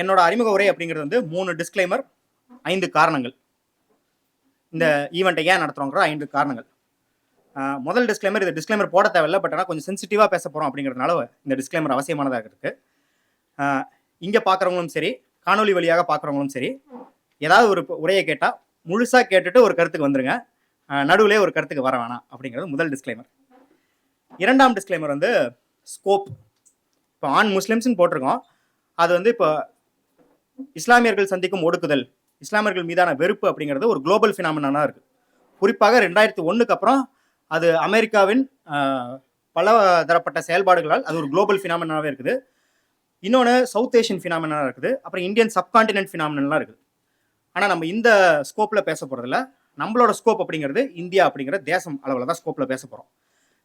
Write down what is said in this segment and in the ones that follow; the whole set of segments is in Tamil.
என்னோட அறிமுக உரை அப்படிங்கிறது வந்து மூணு டிஸ்க்ளைமர் ஐந்து காரணங்கள். இந்த ஈவெண்ட்டை ஏன் நடத்துகிறோங்கிற ஐந்து காரணங்கள். முதல் டிஸ்க்ளைமர் இது டிஸ்க்ளைமர் போட தேவையில்ல பட் ஆனால் கொஞ்சம் சென்சிட்டிவாக பேச போகிறோம் அப்படிங்கிறதுனால இந்த டிஸ்க்ளைமர் அவசியமானதாக இருக்குது இங்கே பார்க்குறவங்களும் சரி காணொலி வழியாக பார்க்குறவங்களும் சரி ஏதாவது ஒரு உரையை கேட்டால் முழுசாக கேட்டுட்டு ஒரு கருத்துக்கு வந்துருங்க. நடுவில் ஒரு கருத்துக்கு வர வேணாம் அப்படிங்கிறது முதல் டிஸ்க்ளைமர் இரண்டாம் டிஸ்க்ளைமர் வந்து ஸ்கோப் இப்போ ஆண் முஸ்லிம்ஸ்னு போட்டிருக்கோம். அது வந்து இப்போ இஸ்லாமியர்கள் சந்திக்கும் ஒடுக்குதல் இஸ்லாமியர்கள் மீதான வெறுப்பு அப்படிங்கிறது ஒரு குளோபல் ஃபினாமினாக இருக்குது குறிப்பாக ரெண்டாயிரத்தி ஒன்றுக்கு அப்புறம் அது அமெரிக்காவின் பல தரப்பட்ட செயல்பாடுகளால் அது ஒரு குளோபல் ஃபினாமினாவே இருக்குது. இன்னொன்று சவுத் ஏஷியன் ஃபினாமினா இருக்குது. அப்புறம் இந்தியன் சப்கான்டினென்ட் ஃபினாமினலாம் இருக்குது. ஆனால் நம்ம இந்த ஸ்கோப்பில் பேச போகிறதில்ல நம்மளோட ஸ்கோப் அப்படிங்கிறது இந்தியா அப்படிங்கிற தேசம் அளவில் தான் ஸ்கோப்பில் பேச போகிறோம்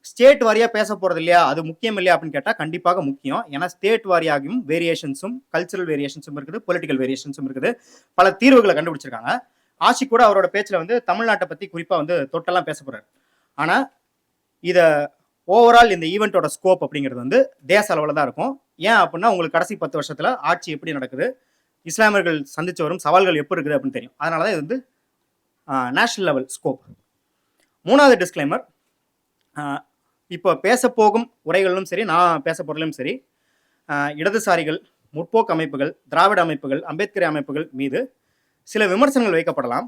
ஸ்டேட் வாரியாக பேச போகிறது இல்லையா? அது முக்கியம் இல்லையா அப்படின்னு கேட்டால் கண்டிப்பாக முக்கியம். ஏன்னா ஸ்டேட் வாரியாகவும் வேரியேஷன்ஸும் கல்ச்சரல் வேரியேஷன்ஸும் இருக்குது பொலிட்டிக்கல் வேரியேஷன்ஸும் இருக்குது. பல தீர்வுகளை கண்டுபிடிச்சிருக்காங்க. ஆஷி கூட அவரோட பேச்சில் வந்து தமிழ்நாட்டை பற்றி குறிப்பாக வந்து தொட்டெல்லாம் பேச போகிறார் ஆனால் இதை ஓவரால் இந்த ஈவெண்ட்டோட ஸ்கோப் அப்படிங்கிறது வந்து தேச அளவில் தான் இருக்கும். ஏன் அப்படின்னா உங்களுக்கு கடைசி பத்து வருஷத்தில் ஆட்சி எப்படி நடக்குது இஸ்லாமியர்கள் சந்தித்து வரும் சவால்கள் எப்படி இருக்குது அப்படின்னு தெரியும். அதனால தான் இது வந்து நேஷனல் லெவல் ஸ்கோப் மூணாவது டிஸ்க்ளைமர் இப்போ பேச போகும் உரைகளிலும் சரி நான் பேச போகிறதிலும் சரி இடதுசாரிகள் முற்போக்கு அமைப்புகள் திராவிட அமைப்புகள் அம்பேத்கர் அமைப்புகள் மீது சில விமர்சனங்கள் வைக்கப்படலாம்.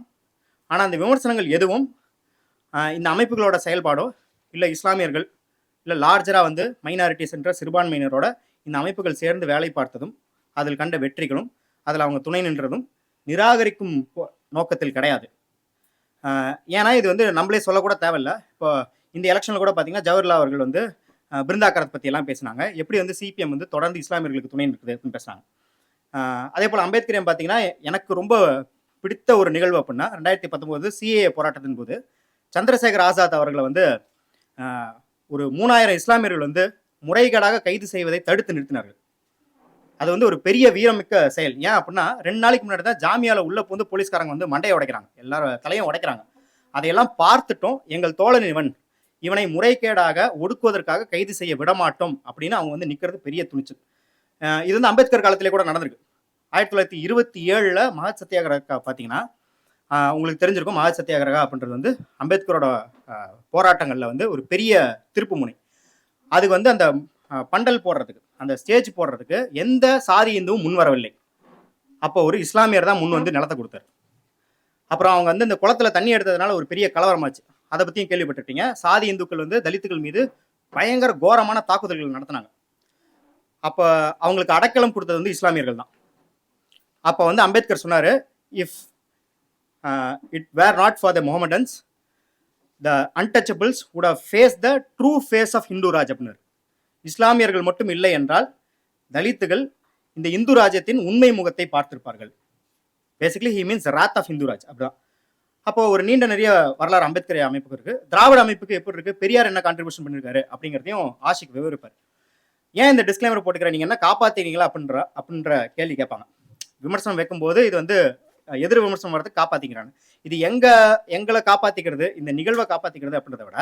ஆனால் அந்த விமர்சனங்கள் எதுவும் இந்த அமைப்புகளோட செயல்பாடோ இல்லை இஸ்லாமியர்கள் இல்லை லார்ஜராக வந்து மைனாரிட்டிஸ் என்ற சிறுபான்மையினரோட இந்த அமைப்புகள் சேர்ந்து வேலை பார்த்ததும் அதில் கண்ட வெற்றிகளும் அதில் அவங்க துணை நின்றதும் நிராகரிக்கும் நோக்கத்தில் கிடையாது. ஏன்னா இது வந்து நம்மளே சொல்லக்கூட தேவையில்ல. இப்போ இந்த எலெக்ஷனில் கூட பார்த்தீங்கன்னா ஜவஹர்லால் அவர்கள் வந்து பிருந்தாக்கரத் பற்றியெல்லாம் பேசினாங்க. எப்படி வந்து சிபிஎம் வந்து தொடர்ந்து இஸ்லாமியர்களுக்கு துணை நிற்குது அப்படின்னு பேசுனாங்க அதே போல் அம்பேத்கரையும் பார்த்தீங்கன்னா எனக்கு ரொம்ப பிடித்த ஒரு நிகழ்வு அப்படின்னா ரெண்டாயிரத்தி பத்தொம்போது சிஏ போராட்டத்தின் போது சந்திரசேகர் ஆசாத் அவர்களை வந்து ஒரு மூணாயிரம் இஸ்லாமியர்கள் வந்து முறைகேடாக கைது செய்வதை தடுத்து நிறுத்தினார்கள். அது வந்து ஒரு பெரிய வீரமிக்க செயல். ஏன் அப்படின்னா ரெண்டு நாளைக்கு முன்னாடி தான் ஜாமியால உள்ள வந்து போலீஸ்காரங்க வந்து மண்டையை உடைக்கிறாங்க. எல்லாரும் தலையும் உடைக்கிறாங்க. அதையெல்லாம் பார்த்துட்டோம் எங்கள் தோழன் இவன் இவனை முறைகேடாக ஒடுக்குவதற்காக கைது செய்ய விடமாட்டோம் அப்படின்னு அவங்க வந்து நிற்கிறது பெரிய துணிச்சல். இது வந்து அம்பேத்கர் காலத்திலே கூட நடந்திருக்கு. ஆயிரத்தி தொள்ளாயிரத்தி இருபத்தி ஏழில் மகத் சத்தியாகிரகா பார்த்தீங்கன்னா உங்களுக்கு தெரிஞ்சிருக்கும் மகத் சத்தியாகிரகா அப்படின்றது வந்து அம்பேத்கரோட போராட்டங்களில் வந்து ஒரு பெரிய திருப்பு முனை. அதுக்கு வந்து அந்த பண்டல் போடுறதுக்கு அந்த ஸ்டேஜ் போடுறதுக்கு எந்த சாதி இந்துவும் முன் வரவில்லை. அப்போ ஒரு இஸ்லாமியர் தான் முன் வந்து நிலத்தை கொடுத்தாரு. அப்புறம் அவங்க வந்து இந்த குளத்துல தண்ணி எடுத்ததுனால ஒரு பெரிய கலவரமாச்சு. அதை பற்றியும் கேள்விப்பட்டிருப்பீங்க. சாதி இந்துக்கள் வந்து தலித்துகள் மீது பயங்கர கோரமான தாக்குதல்கள் நடத்தினாங்க. அப்போ அவங்களுக்கு அடைக்கலம் கொடுத்தது வந்து இஸ்லாமியர்கள் தான். அப்போ வந்து அம்பேத்கர் சொன்னார் if it were not for the Mohammedans the untouchables would face the true face of Hindu Raj அப்படின்னாரு. இஸ்லாமியர்கள் மட்டும் இல்லை என்றால் தலித்துகள் இந்த இந்து ராஜ்யத்தின் உண்மை முகத்தை பார்த்திருப்பார்கள். Basically he means wrath of Hinduraj அப்படிதான். அப்போ ஒரு நீண்ட நிறைய வரலாறு அம்பேத்கர் அமைப்புக்கு இருக்கு. திராவிட அமைப்புக்கு எப்படி இருக்கு? பெரியார் என்ன கான்ட்ரிபியூஷன் பண்ணிருக்காரு அப்படிங்கிறதையும் ஆஷிக் விவரிப்பார். ஏன் இந்த டிஸ்க்ளைமர் போட்டுக்கிற நீங்க என்ன காப்பாத்தீங்களா அப்படின்ற அப்படின்ற கேள்வி கேட்பாங்க. விமர்சனம் வைக்கும்போது இது வந்து எதிர் விமர்சனம் வரது காப்பாத்திக்கிறாங்க. இது எங்க எங்களை காப்பாத்திக்கிறது இந்த நிகழ்வை காப்பாத்திக்கிறது அப்படின்றத விட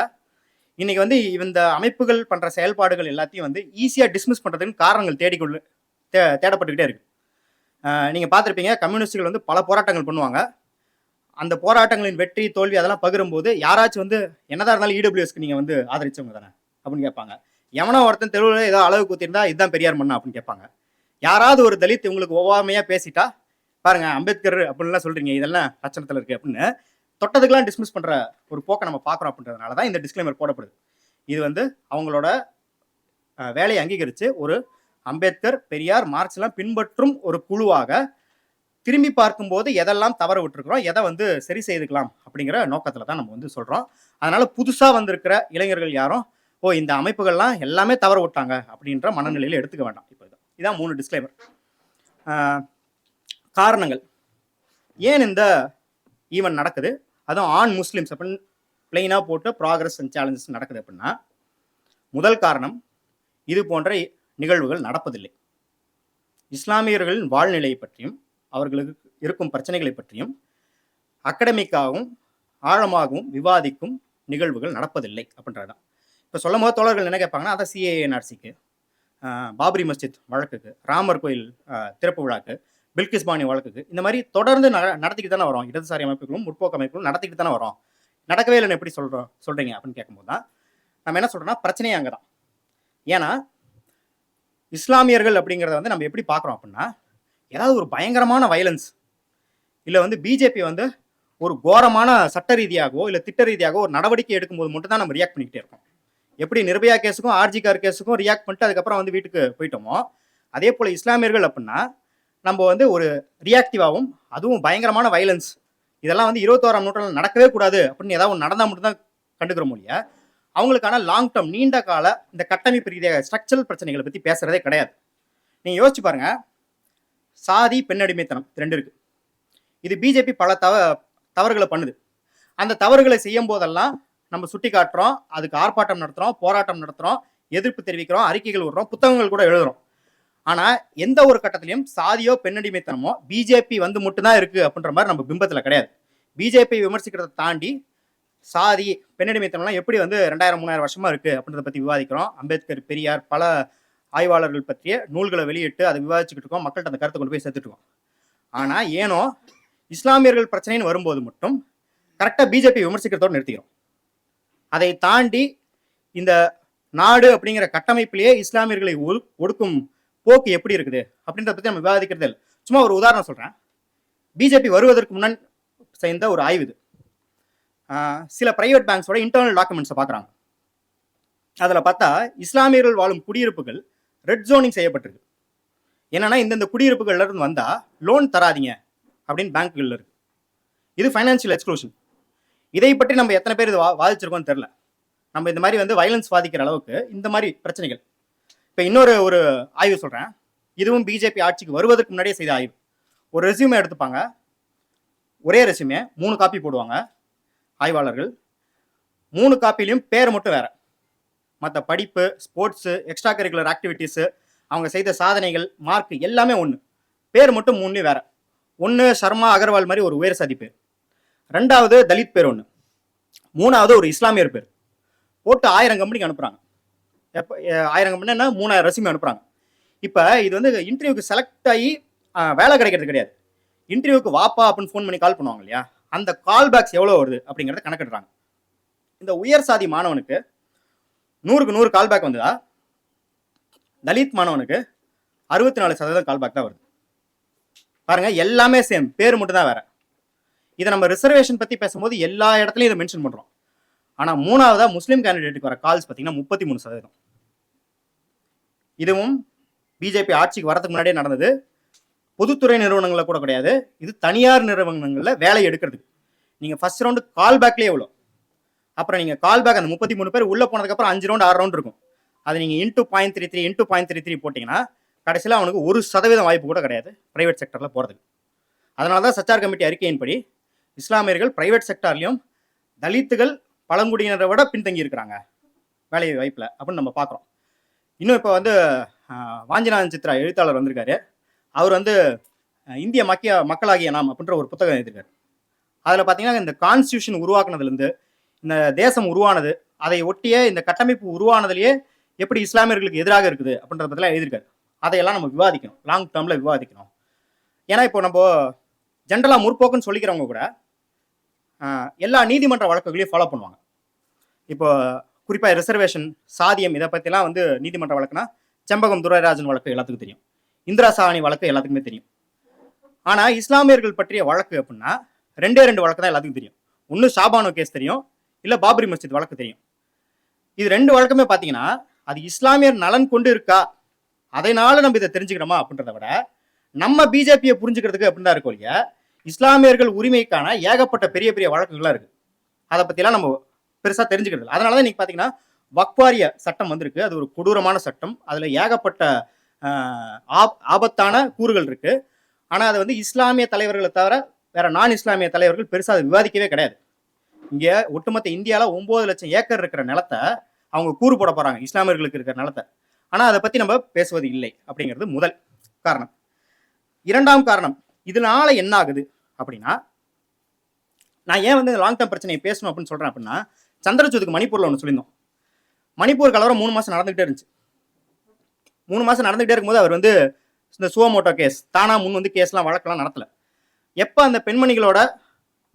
இன்னைக்கு வந்து இந்த அமைப்புகள் பண்ற செயல்பாடுகள் எல்லாத்தையும் வந்து ஈஸியா டிஸ்மிஸ் பண்றதுக்கு காரணங்கள் தேடிக்கொள்ள தே தேடப்பட்டுக்கிட்டே இருக்கு. நீங்க பார்த்துருப்பீங்க கம்யூனிஸ்டுகள் வந்து பல போராட்டங்கள் பண்ணுவாங்க. அந்த போராட்டங்களின் வெற்றி தோல்வி அதெல்லாம் பகிரும்போது யாராச்சும் வந்து என்னதான் இருந்தாலும் இடபிள்யூஎஸ்க்கு நீங்கள் வந்து ஆதரிச்சவங்க தானே அப்படின்னு கேட்பாங்க. எவனோ ஒருத்தன் தெருவில் ஏதோ அளவு கூத்திருந்தா இதுதான் பெரியார் மண்ணா அப்படின்னு கேட்பாங்க. யாராவது ஒரு தலித் உங்களுக்கு ஒவ்வாமையாக பேசிட்டா பாருங்க அம்பேத்கர் அப்படின்லாம் சொல்றீங்க இதெல்லாம் லட்சணத்தில் இருக்கு அப்படின்னு தொட்டதுக்கெல்லாம் டிஸ்மிஸ் பண்ற ஒரு போக்கை நம்ம பார்க்குறோம் அப்படின்றதுனால தான் இந்த டிஸ்க்ளைமர் போடப்படுது. இது வந்து அவங்களோட வேலையை அங்கீகரித்து ஒரு அம்பேத்கர் பெரியார் மார்க்ஸ்லாம் பின்பற்றும் ஒரு குழுவாக திரும்பி பார்க்கும்போது எதெல்லாம் தவற விட்டுருக்குறோம் எதை வந்து சரி செய்துக்கலாம் அப்படிங்கிற நோக்கத்தில் தான் நம்ம வந்து சொல்கிறோம் அதனால் புதுசாக வந்திருக்கிற இளைஞர்கள் யாரும் ஓ இந்த அமைப்புகள்லாம் எல்லாமே தவற விட்டாங்க அப்படின்ற மனநிலையில் எடுத்துக்க வேண்டாம். இப்போ இதான் மூணு டிஸ்க்ளைமர் காரணங்கள். ஏன் இந்த ஈவெண்ட் நடக்குது? அதுவும் ஆண் முஸ்லீம்ஸ் அப்படின்னு பிளெயினாக போட்டு ப்ராக்ரஸ் அண்ட் சேலஞ்சஸ் நடக்குது அப்படின்னா முதல் காரணம் இது போன்ற நிகழ்வுகள் நடப்பதில்லை. இஸ்லாமியர்களின் வாழ்நிலையை பற்றியும் அவர்களுக்கு இருக்கும் பிரச்சனைகளை பற்றியும் அகடமிக்காகவும் ஆழமாகவும் விவாதிக்கும் நிகழ்வுகள் நடப்பதில்லை அப்படின்றதுதான். இப்போ சொல்லும் போது தோழர்கள் என்ன கேட்பாங்கன்னா அதை சிஏஎன்ஆர்சிக்கு பாபரி மஸ்ஜித் வழக்குக்கு ராமர் கோயில் திறப்பு விழாக்கு பில்கிஸ் பாணி வழக்குக்கு இந்த மாதிரி தொடர்ந்து ந நடத்திக்கிட்டு தானே வரோம். இடதுசாரி அமைப்புகளும் முற்போக்கு அமைப்புகளும் நடத்திக்கிட்டு தானே வரோம். நடக்கவே இல்லைன்னு எப்படி சொல்கிறோம் சொல்கிறீங்க அப்படின்னு கேட்கும்போது தான் நம்ம என்ன சொல்கிறோம்னா பிரச்சனையே அங்கே தான் ஏன்னா இஸ்லாமியர்கள் அப்படிங்கிறத வந்து நம்ம எப்படி பார்க்குறோம் அப்படின்னா ஏதாவது ஒரு பயங்கரமான வயலன்ஸ் இல்லை வந்து பிஜேபி வந்து ஒரு கோரமான சட்ட ரீதியாகவோ இல்லை திட்ட ரீதியாகவோ ஒரு நடவடிக்கை எடுக்கும்போது மட்டும் தான் நம்ம ரியாக்ட் பண்ணிக்கிட்டே இருக்கோம். எப்படி நிர்பயா கேஸுக்கும் ஆர்ஜி கார் கேஸுக்கும் ரியாக்ட் பண்ணிட்டு அதுக்கப்புறம் வந்து வீட்டுக்கு போயிட்டோமோ அதே போல் இஸ்லாமியர்கள் அப்படின்னா நம்ம வந்து ஒரு ரியாக்டிவாகவும் அதுவும் பயங்கரமான வயலன்ஸ் இதெல்லாம் வந்து இருபத்தோராம் நூற்றாண்டில் நடக்கவே கூடாது அப்படின்னு ஏதாவது ஒன்று நடந்தால் மட்டும்தான் கண்டுக்கிற மொழிய அவங்களுக்கான லாங் டேர்ம் நீண்ட கால இந்த கட்டமைப்பு ரீதியாக ஸ்ட்ரக்சரல் பிரச்சனைகளை பற்றி பேசுறதே கிடையாது. நீங்கள் யோசிச்சு பாருங்கள் சாதி பெண்ணடிமைத்தனம். ரெண்டு இருக்கு. இது பிஜேபி பல தவ தவறுகளை பண்ணுது. அந்த தவறுகளை செய்யும் போதெல்லாம் நம்ம சுட்டி காட்டுறோம் அதுக்கு ஆர்ப்பாட்டம் நடத்துகிறோம் போராட்டம் நடத்துகிறோம் எதிர்ப்பு தெரிவிக்கிறோம் அறிக்கைகள் விடுறோம் புத்தகங்கள் கூட எழுதுறோம். ஆனால் எந்த ஒரு கட்டத்திலையும் சாதியோ பெண்ணடிமைத்தனமோ பிஜேபி வந்து மட்டும்தான் இருக்குது அப்படின்ற மாதிரி நம்ம பிம்பத்தில் கிடையாது. பிஜேபி விமர்சிக்கிறத தாண்டி சாதி பெண்ணடிமைத்தனம்லாம் எப்படி வந்து ரெண்டாயிரம் மூணாயிரம் வருஷமாக இருக்குது அப்படின்றத பற்றி விவாதிக்கிறோம். அம்பேத்கர் பெரியார் பல ஆய்வாளர்கள் பற்றிய நூல்களை வெளியிட்டு அதை விவாதிச்சுக்கிட்டு இருக்கோம். மக்கள்கிட்ட அந்த கருத்தை கொண்டு போய் சேர்த்துட்டு இருக்கோம். ஆனால் ஏனோ இஸ்லாமியர்கள் பிரச்சனைன்னு வரும்போது மட்டும் கரெக்டாக பிஜேபி விமர்சிக்கிறதோடு நிறுத்திக்கிறோம். அதை தாண்டி இந்த நாடு அப்படிங்கிற கட்டமைப்பிலேயே இஸ்லாமியர்களை ஒடுக்கும் போக்கு எப்படி இருக்குது அப்படின்றத பற்றி நம்ம விவாதிக்கிறது இல்லை. சும்மா ஒரு உதாரணம் சொல்கிறேன் பிஜேபி வருவதற்கு முன்னாடி சேர்ந்த ஒரு ஆய்வு இது. சில பிரைவேட் பேங்க்ஸோட இன்டர்னல் டாக்குமெண்ட்ஸை பார்க்குறாங்க. அதில் பார்த்தா இஸ்லாமியர்கள் வாழும் குடியிருப்புகள் ரெட் ஜோனிங் செய்யப்பட்டிருக்கு. என்னன்னா இந்தந்த குடியிருப்புகள்ல இருந்து வந்தால் லோன் தராதீங்க அப்படின்னு பேங்க்குகளில் இருக்கு. இது ஃபைனான்சியல் எக்ஸ்க்ளூஷன் இதை பற்றி நம்ம எத்தனை பேர் இது வா வாதிச்சிருக்கோம்னு தெரில நம்ம இந்த மாதிரி வந்து வயலன்ஸ் பாதிக்கிற அளவுக்கு இந்த மாதிரி பிரச்சனைகள். இப்போ இன்னொரு ஒரு ஆய்வு சொல்கிறேன் இதுவும் பிஜேபி ஆட்சிக்கு வருவதற்கு முன்னாடியே செய்த ஆய்வு. ஒரு ரெஸ்யூமே எடுத்துப்பாங்க. ஒரே ரெஸ்யூமே மூணு காப்பி போடுவாங்க. ஆய்வாளர்கள். மூணு காப்பிலையும் பேர் மட்டும் வேறு. மற்ற படிப்பு ஸ்போர்ட்ஸு எக்ஸ்ட்ரா கரிக்குலர் ஆக்டிவிட்டீஸு அவங்க செய்த சாதனைகள் மார்க் எல்லாமே ஒன்று பேர் மட்டும் மூணு வேற. ஒன்று சர்மா அகர்வால் மாதிரி ஒரு உயர் சாதி பேர். ரெண்டாவது தலித் பேர் ஒன்று மூணாவது ஒரு இஸ்லாமியர் பேர். போட்டு ஆயிரம் கம்பெனிக்கு அனுப்புகிறாங்க எப்போ ஆயிரம் கம்பெனின்னா மூணாயிரம் ரெசியூமே அனுப்புகிறாங்க இப்போ இது வந்து இன்டர்வியூக்கு செலக்ட் ஆகி வேலை கிடைக்கிறது கிடையாது. இன்டர்வியூக்கு வாப்பா அப்படின்னு ஃபோன் பண்ணி கால் பண்ணுவாங்க இல்லையா? அந்த கால் பேக்ஸ் எவ்வளோ வருது அப்படிங்கிறத கணக்கிடுறாங்க. இந்த உயர் சாதி மாணவனுக்கு நூறுக்கு நூறு கால் பேக் வந்ததா? தலித் மாணவனுக்கு அறுபத்தி நாலு சதவீதம் கால் பேக் தான் வருது. பாருங்க எல்லாமே சேம் பேர் மட்டும் தான் வேற. இதை நம்ம ரிசர்வேஷன் பற்றி பேசும்போது எல்லா இடத்துலையும் இதை மென்ஷன் பண்ணுறோம் ஆனால் மூணாவதா முஸ்லீம் கேண்டிடேட்டுக்கு வர கால்ஸ் பார்த்தீங்கன்னா முப்பத்தி மூணு சதவீதம். இதுவும் பிஜேபி ஆட்சிக்கு வரதுக்கு முன்னாடியே நடந்தது. பொதுத்துறை நிறுவனங்களில் கூட கிடையாது. இது தனியார் நிறுவனங்களில் வேலை எடுக்கிறதுக்கு. நீங்கள் ஃபர்ஸ்ட் ரவுண்டு கால் பேக்லேயே எவ்வளோ அப்புறம் நீங்கள் கால் பேக் அந்த முப்பத்தி மூணு பேர் உள்ளே போனதுக்கப்புறம் அஞ்சு ரவுண்டு ஆறு ரவுண்ட் இருக்கும். அது நீங்கள் into point three three into point three three போட்டிங்கன்னா கடைசியில் அவனுக்கு ஒரு சதவீதம் வாய்ப்பு கூட கிடையாது ப்ரைவேட் செக்டரில் போகிறதுக்கு அதனால தான் சச்சார் கமிட்டி அறிக்கையின்படி இஸ்லாமியர்கள் ப்ரைவேட் செக்டார்லையும் தலித்துகள் பழங்குடியினரை விட பின்தங்கி இருக்கிறாங்க வேலை வாய்ப்பில் அப்படின்னு நம்ம பார்க்குறோம். இன்னும் இப்போ வந்து வாஞ்சிநாதன் சித்ரா எழுத்தாளர் வந்திருக்காரு. அவர் வந்து இந்திய மக்கிய மக்களாகிய நாம் அப்படின்ற ஒரு புத்தகம் எழுதியிருக்காரு. அதில் பார்த்தீங்கன்னா இந்த கான்ஸ்டியூஷன் உருவாக்குனதுலேருந்து இந்த தேசம் உருவானது அதை ஒட்டிய இந்த கட்டமைப்பு உருவானதுலேயே எப்படி இஸ்லாமியர்களுக்கு எதிராக இருக்குது அப்படின்றத பற்றிலாம் எழுதியிருக்காரு. அதையெல்லாம் நம்ம விவாதிக்கணும். லாங் டேர்மில் விவாதிக்கணும். ஏன்னா இப்போ நம்ம ஜென்ரலாக முற்போக்குன்னு சொல்லிக்கிறவங்க கூட எல்லா நீதிமன்ற வழக்குகளையும் ஃபாலோ பண்ணுவாங்க. இப்போ குறிப்பாக ரிசர்வேஷன் சாதியம் இதை பற்றிலாம் வந்து நீதிமன்ற வழக்குனா செம்பகம் துரைராஜன் வழக்கு எல்லாத்துக்கும் தெரியும். இந்திரா சாவணி வழக்கு எல்லாத்துக்குமே தெரியும். ஆனால் இஸ்லாமியர்கள் பற்றிய வழக்கு அப்படின்னா ரெண்டே ரெண்டு வழக்கு தான் எல்லாத்துக்கும் தெரியும். ஒன்று ஷாபானோ கேஸ் தெரியும். இல்லை பாபரி மஸ்ஜித் வழக்கு தெரியும். இது ரெண்டு வழக்கமே பார்த்தீங்கன்னா அது இஸ்லாமியர் நலன் கொண்டு இருக்கா? அதனால நம்ம இதை தெரிஞ்சுக்கிறோமா அப்படின்றத விட நம்ம பிஜேபியை புரிஞ்சுக்கிறதுக்கு அப்படின்னு தான் இருக்கும் இல்லையா? இஸ்லாமியர்கள் உரிமைக்கான ஏகப்பட்ட பெரிய பெரிய வழக்குகள்லாம் இருக்குது அதை பற்றிலாம் நம்ம பெருசாக தெரிஞ்சுக்கிறது அதனால தான் இன்றைக்கி பார்த்தீங்கன்னா வக்வாரிய சட்டம் வந்திருக்கு. அது ஒரு கொடூரமான சட்டம். அதில் ஏகப்பட்ட ஆப்- ஆபத்தான கூறுகள் இருக்குது ஆனால் அது வந்து இஸ்லாமிய தலைவர்களை தவிர வேற நான் இஸ்லாமிய தலைவர்கள் பெருசாக அதை விவாதிக்கவே கிடையாது. இங்கே ஒட்டுமொத்த இந்தியாவில் ஒம்பது லட்சம் ஏக்கர் இருக்கிற நிலத்தை அவங்க கூறு போட போகிறாங்க இஸ்லாமியர்களுக்கு இருக்கிற நிலத்தை. ஆனால் அதை பற்றி நம்ம பேசுவது இல்லை அப்படிங்கிறது முதல் காரணம். இரண்டாம் காரணம் இதனால என்ன ஆகுது அப்படின்னா நான் ஏன் வந்து லாங் டேர்ம் பிரச்சனையை பேசணும் அப்படின்னு சொல்கிறேன் அப்படின்னா சந்திரசூதுக்கு மணிப்பூரில் ஒன்று சொல்லியிருந்தோம். மணிப்பூர் கலவரம் மூணு மாதம் நடந்துகிட்டே இருந்துச்சு. மூணு மாதம் நடந்துகிட்டே இருக்கும்போது அவர் வந்து இந்த சுவமோட்டோ கேஸ் தானா முன் வந்து கேஸ்லாம் வழக்கெல்லாம் நடத்தலை. எப்போ அந்த பெண்மணிகளோட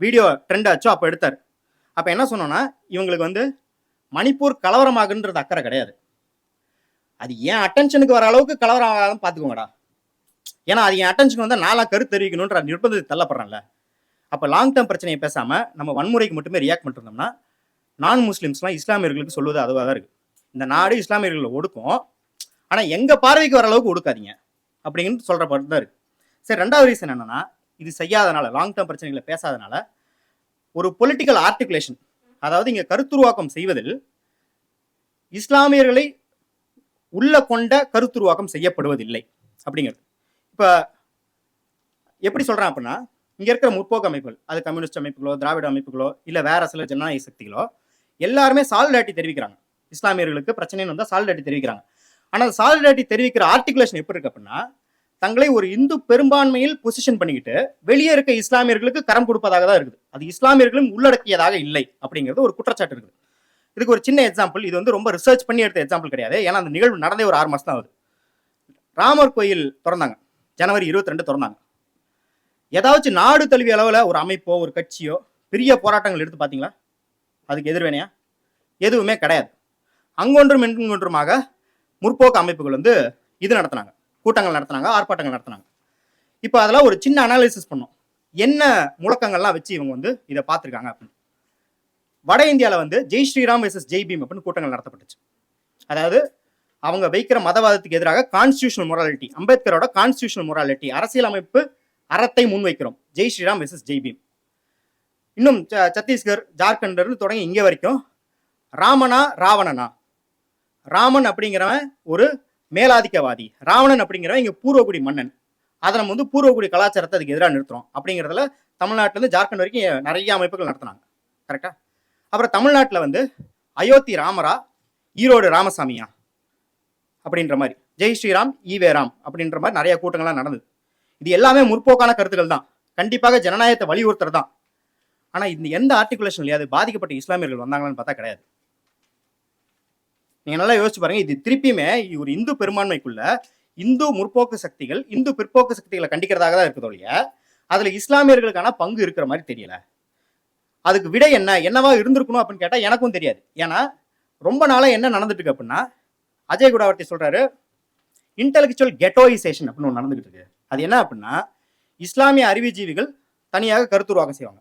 வீடியோ ட்ரெண்ட் ஆச்சோ அப்போ எடுத்தார். அப்போ என்ன சொன்னோன்னா இவங்களுக்கு வந்து மணிப்பூர் கலவரமாகுன்றது அக்கறை கிடையாது. அது ஏன் அட்டென்ஷனுக்கு வர அளவுக்கு கலவரம் ஆகாதான் பார்த்துக்கோங்கடா. ஏன்னா அது என் அட்டென்ஷனுக்கு வந்தால் நாளாக கருத்து தெரிவிக்கணுன்ற நிர்பந்தத்தை தள்ளப்படுறேன்ல. அப்போ லாங் டேர்ம் பிரச்சனையை பேசாமல் நம்ம வன்முறைக்கு மட்டுமே ரியாக்ட் பண்ணிருந்தோம்னா நான் முஸ்லீம்ஸ்லாம் இஸ்லாமியர்களுக்கு சொல்வது அதுவாக தான் இருக்குது இந்த நாடு இஸ்லாமியர்களை ஒடுக்கும். ஆனால் எங்கள் பார்வைக்கு வர அளவுக்கு ஒடுக்காதீங்க அப்படிங்கிறது சொல்கிற பாட்டு தான் இருக்குது சரி ரெண்டாவது ரீசன் என்னென்னா இது செய்யாதனால லாங் டேர்ம் பிரச்சனைகளை பேசாதனால ஒரு பொலிட்டிக்கல் ஆர்டிகுலேஷன் அதாவது இங்கே கருத்துருவாக்கம் செய்வதில் இஸ்லாமியர்களை உள்ள கொண்ட கருத்துருவாக்கம் செய்யப்படுவதில்லை அப்படிங்கிறது. இப்போ எப்படி சொல்கிறேன் அப்படின்னா இங்கே இருக்கிற முற்போக்கு அமைப்புகள் அது கம்யூனிஸ்ட் அமைப்புகளோ திராவிட அமைப்புகளோ இல்லை வேற சில ஜனநாயக சக்திகளோ எல்லாருமே சாலிடாட்டி தெரிவிக்கிறாங்க. இஸ்லாமியர்களுக்கு பிரச்சனைன்னு வந்தால் சால்டாட்டி தெரிவிக்கிறாங்க. ஆனால் சாலிடாட்டி தெரிவிக்கிற ஆர்டிகுலேஷன் எப்படி இருக்கு அப்படின்னா தங்களை ஒரு இந்து பெரும்பான்மையில் பொசிஷன் பண்ணிக்கிட்டு வெளியே இருக்க இஸ்லாமியர்களுக்கு கரம் கொடுப்பதாக தான் இருக்குது. அது இஸ்லாமியர்களும் உள்ளடக்கியதாக இல்லை அப்படிங்கிறது ஒரு குற்றச்சாட்டு இருக்குது. இதுக்கு ஒரு சின்ன எக்ஸாம்பிள் இது வந்து ரொம்ப ரிசர்ச் பண்ணி எடுத்த எக்ஸாம்பிள் கிடையாது. ஏன்னா அந்த நிகழ்வு நடந்தே ஒரு ஆறு மாதம் தான் ஆகுது. ராமர் கோயில் திறந்தாங்க. ஜனவரி இருபத்தி ரெண்டு திறந்தாங்க. ஏதாச்சும் நாடு தழுவிய அளவில் ஒரு அமைப்போ ஒரு கட்சியோ பெரிய போராட்டங்கள் எடுத்து பார்த்தீங்களா? அதுக்கு எதிர்வேனையா எதுவுமே கிடையாது. அங்கொன்றும் இங்கொன்றுமாக முற்போக்கு அமைப்புகள் வந்து இது நடத்தினாங்க. கூட்டங்கள் நடத்தினாங்க ஆர்ப்பாட்டங்கள் நடத்தினாங்க. இப்போ அதெல்லாம் ஒரு சின்ன அனாலிசிஸ் பண்ணோம். என்ன முழக்கங்கள்லாம் வச்சு இவங்க வந்து இதை பார்த்துருக்காங்க அப்படின்னு. வட இந்தியாவில் வந்து ஜெய் ஸ்ரீராம் வெர்சஸ் ஜெய் பீம் அப்படின்னு கூட்டங்கள் நடத்தப்பட்டுச்சு. அதாவது அவங்க வைக்கிற மதவாதத்துக்கு எதிராக கான்ஸ்டியூஷனல் மொராலிட்டி அம்பேத்கரோட கான்ஸ்டியூஷனல் மொராலிட்டி அரசியலமைப்பு அறத்தை முன்வைக்கிறோம். ஜெய் ஸ்ரீராம் வெர்சஸ் ஜெய் பீம். இன்னும் ச- சத்தீஸ்கர் ஜார்க்கண்ட்னு தொடங்கி இங்கே வரைக்கும் ராமனா ராவணனா? ராமன் அப்படிங்கிறவன் ஒரு மேலாதிக்கவாதி ராவணன் அப்படிங்கிறவன் இங்கே பூர்வகுடி மன்னன். அதை நம்ம வந்து பூர்வகுடி கலாச்சாரத்தை அதுக்கு எதிராக நிறுத்துறோம். அப்படிங்கிறதுல தமிழ்நாட்டிலேருந்து ஜார்க்கண்ட் வரைக்கும் நிறைய அமைப்புகள் நடத்துனாங்க. கரெக்டா அப்புறம் தமிழ்நாட்டில் வந்து அயோத்தி ராமரா ஈரோடு ராமசாமியா அப்படின்ற மாதிரி. ஜெய் ஸ்ரீராம் ஈவே ராம் அப்படின்ற மாதிரி நிறைய கூட்டங்கள்லாம் நடந்தது. இது எல்லாமே முற்போக்கான கருத்துக்கள் தான். கண்டிப்பாக ஜனநாயகத்தை வலியுறுத்துறது தான் ஆனால் இந்த எந்த ஆர்டிகுலேஷன் இல்லையாது பாதிக்கப்பட்ட இஸ்லாமியர்கள் வந்தாங்களான்னு பார்த்தா கிடையாது. நீங்க நல்லா யோசிச்சு பாருங்க. இது திருப்பியுமே ஒரு இந்து பெரும்பான்மைக்குள்ள இந்து முற்போக்கு சக்திகள் இந்து பிற்போக்கு சக்திகளை கண்டிக்கிறதாக தான் இருக்குது ஒழிய அதுல இஸ்லாமியர்களுக்கான பங்கு இருக்கிற மாதிரி தெரியல. அதுக்கு விடை என்ன? என்னவா இருந்திருக்கணும் அப்படின்னு கேட்டால் எனக்கும் தெரியாது. ஏன்னா ரொம்ப நாளா என்ன நடந்துட்டு இருக்கு அப்படின்னா அஜய் குடாவர்த்தி சொல்றாரு இன்டெலெக்சுவல் கெட்டோயிசேஷன் அப்படின்னு ஒன்று நடந்துகிட்டு இருக்கு. அது என்ன அப்படின்னா இஸ்லாமிய அறிவுஜீவிகள் தனியாக கருத்துருவாக்கம் செய்வாங்க.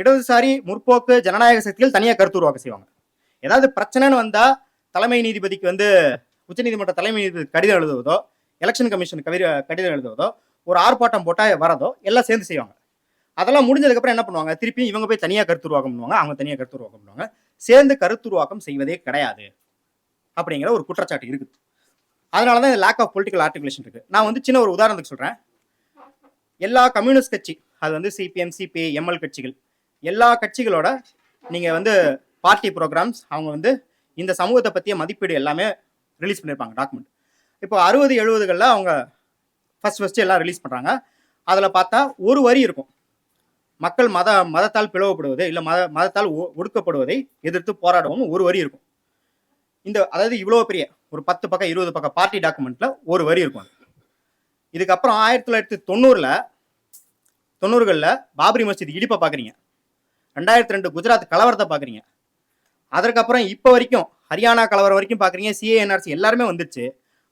இடதுசாரி முற்போக்கு ஜனநாயக சக்திகள் தனியாக கருத்துருவாக்கம் செய்வாங்க. ஏதாவது பிரச்சனைன்னு வந்தால் தலைமை நீதிபதிக்கு வந்து உச்சநீதிமன்ற தலைமை நீதிபதி கடிதம் எழுதுவதோ எலெக்ஷன் கமிஷன் கவிர கடிதம் எழுதுவதோ ஒரு ஆர்ப்பாட்டம் போட்டால் வரதோ எல்லாம் சேர்ந்து செய்வாங்க. அதெல்லாம் முடிஞ்சதுக்கப்புறம் என்ன பண்ணுவாங்க? திருப்பியும் இவங்க போய் தனியாக கருத்துருவாக்கம் பண்ணுவாங்க அவங்க தனியாக கருத்துருவாக்கம் பண்ணுவாங்க சேர்ந்து கருத்துருவாக்கம் செய்வதே கிடையாது. அப்படிங்கிற ஒரு குற்றச்சாட்டு இருக்குது அதனால தான் இந்த லேக் ஆஃப் பொலிட்டிக்கல் ஆர்டிகுலேஷன் இருக்குது நான் வந்து சின்ன ஒரு உதாரணத்துக்கு சொல்கிறேன் எல்லா கம்யூனிஸ்ட் கட்சி அது வந்து சிபிஎம் சிபிஐ எம்எல் கட்சிகள் எல்லா கட்சிகளோட நீங்கள் வந்து பார்ட்டி ப்ரோக்ராம்ஸ் அவங்க வந்து இந்த சமூகத்தை பற்றிய மதிப்பீடு எல்லாமே ரிலீஸ் பண்ணியிருப்பாங்க டாக்குமெண்ட் இப்போ அறுபது எழுபதுகளில் அவங்க ஃபஸ்ட் ஃபஸ்ட்டு எல்லாம் ரிலீஸ் பண்ணுறாங்க அதில் பார்த்தா ஒரு வரி இருக்கும். மக்கள் மத மதத்தால் பிளவுபடுவது இல்லை மத மதத்தால் ஒ- ஒடுக்கப்படுவதை எதிர்த்து போராடுவோம்னு ஒரு வரி இருக்கும். இந்த அதாவது இவ்வளோ பெரிய ஒரு பத்து பக்கம் இருபது பக்கம் பார்ட்டி டாக்குமெண்ட்ல ஒரு வரி இருக்கும் இதுக்கப்புறம் ஆயிரத்தி தொள்ளாயிரத்தி தொண்ணூறில் தொண்ணூறுகளில் பாபரி மஸ்ஜித் இடிப்பை பார்க்குறீங்க ரெண்டாயிரத்தி ரெண்டு குஜராத் கலவரத்தை பார்க்குறீங்க அதற்கப்புறம் இப்போ வரைக்கும் ஹரியானா கலவரம் வரைக்கும் பார்க்குறீங்க சிஏஎன்ஆர்சி எல்லாருமே வந்துருச்சு.